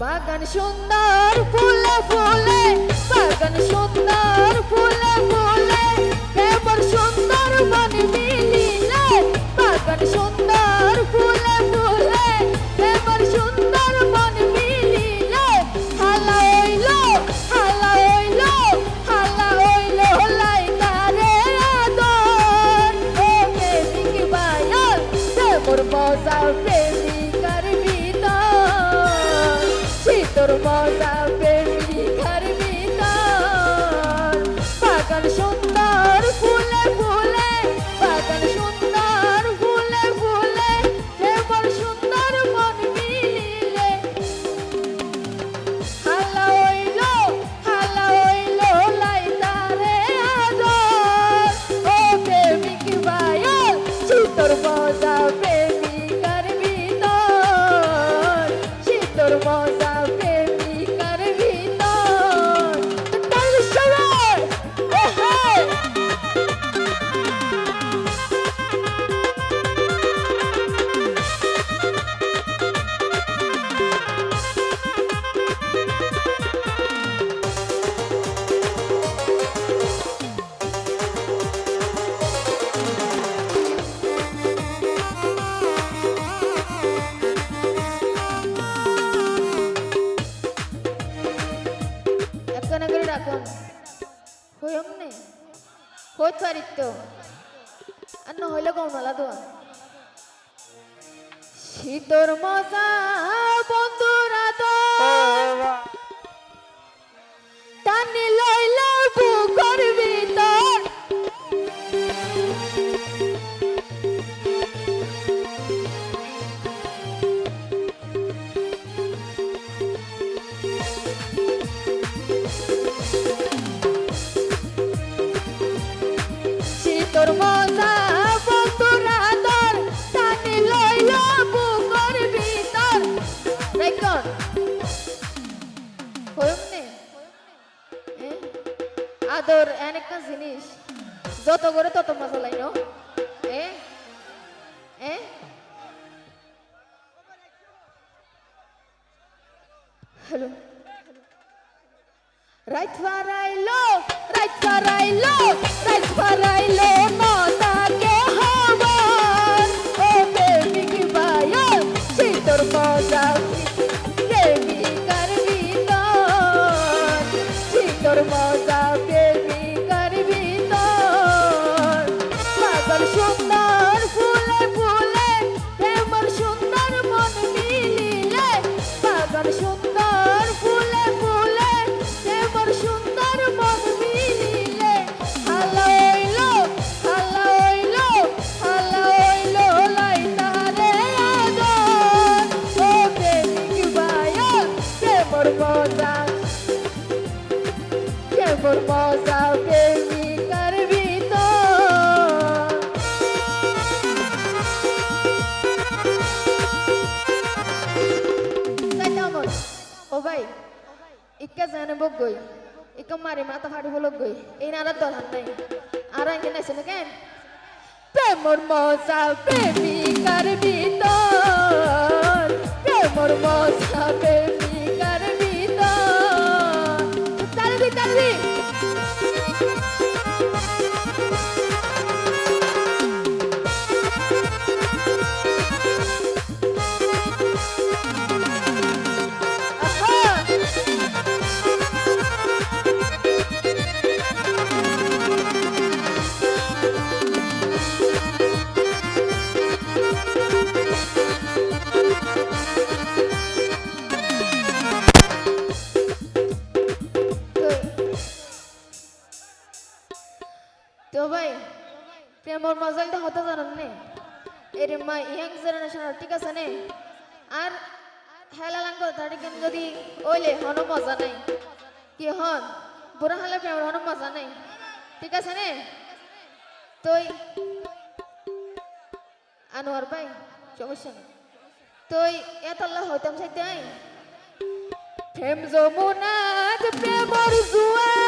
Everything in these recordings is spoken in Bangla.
বাগান সুন্দর ফুলে ফুলে বাগান সুন্দর ফুলে হইত পারিত তো আর না হইলে তো শীতর মজা বন্ধুরা তো টানি লইল আদর একটা জিনিস যত করে তত মজা লাইন এ? এ? হ্যালো। রাইত বারাইলো পাগল গই ইকা মারি মাথা ফাটি বলক গই এই নারা দলহান নাই। আর আইনে নাইছে না কেন প্রেমর মজা প্রেমিকার ভিতর প্রেমর মজা। ইয়াং জেনারেশন ঠিক আছে নে? আর হেলা লাঙ্গ তাড়ি যদি ওইলে মজা নাই? কি হন? বুড়া হলে হনো মজা নাই? ঠিক আছে নে? তুই আনোয়ার ভাই, সমস্যা নেই। তুই এত আল্লাহ হইতাম সাইতে প্রেম যমুনাত প্রেমর জুয়ার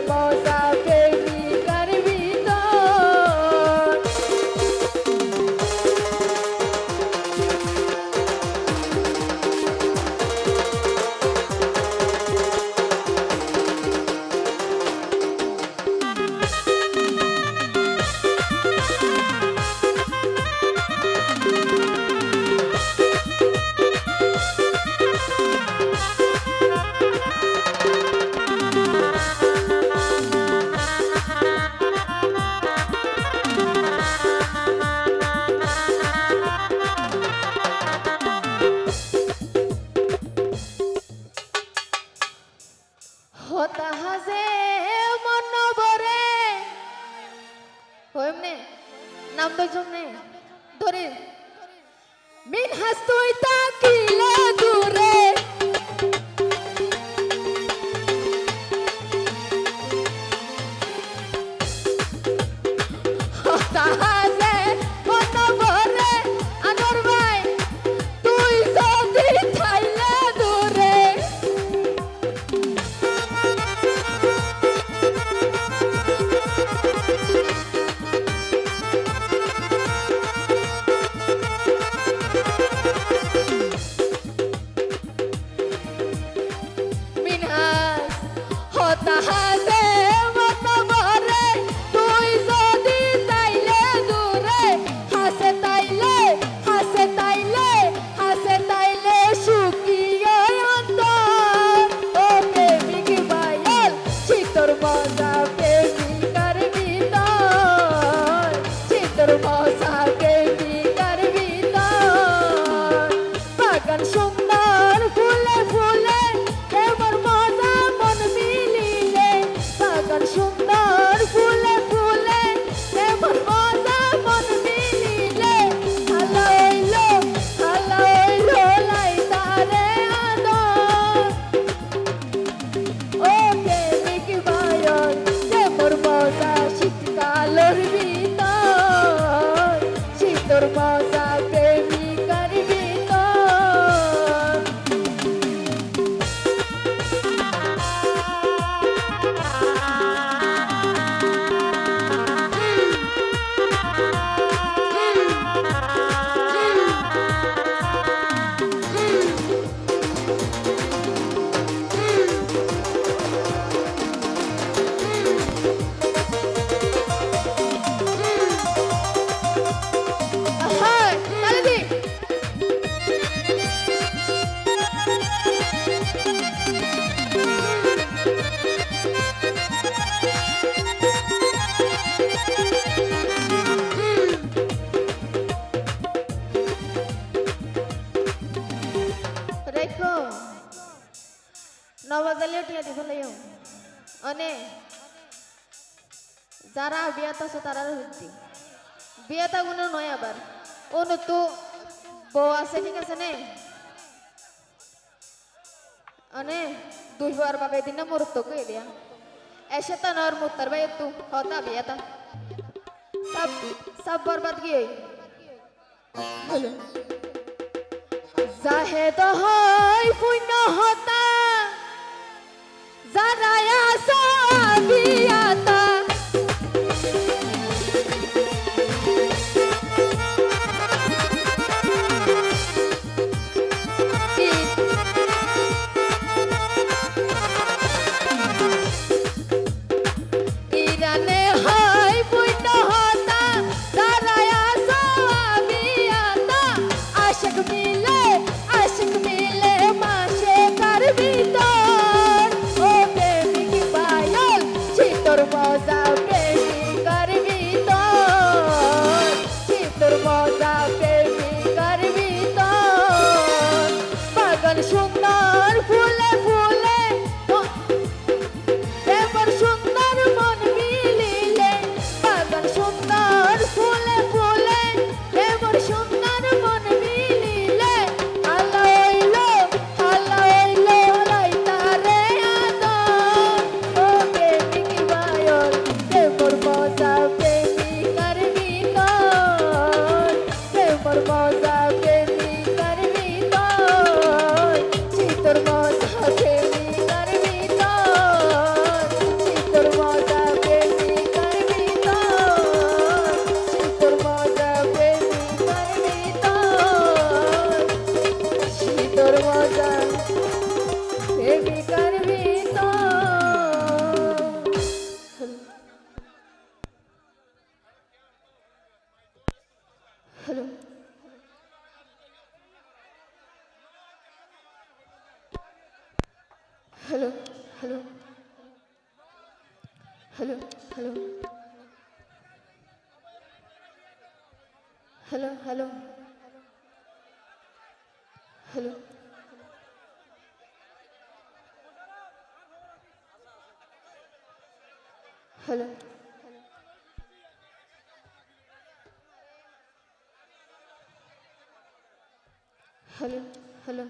কর্মসা মন নাম তো জমনে ধরে। মিন হাস তুই তাকিলে। 大海 মানে যারা বিয়াত আছে তারা হইতি বিয়াতা গুণ নয় আবার। ও নতু বউ আছে, ঠিক আছে নে? অনে, দুই হওয়ার বাবে দিন না মরুত্ব কে দিয়া। এসে তা নর মুতার ভাই তু হতা বিয়াতা। সব সব বরবাদ কি হই যাহে তো হয়, পুণ্য হতা প্রেমী করবি তো hello hello hello hello hello hello hello hello حلو حلو حلو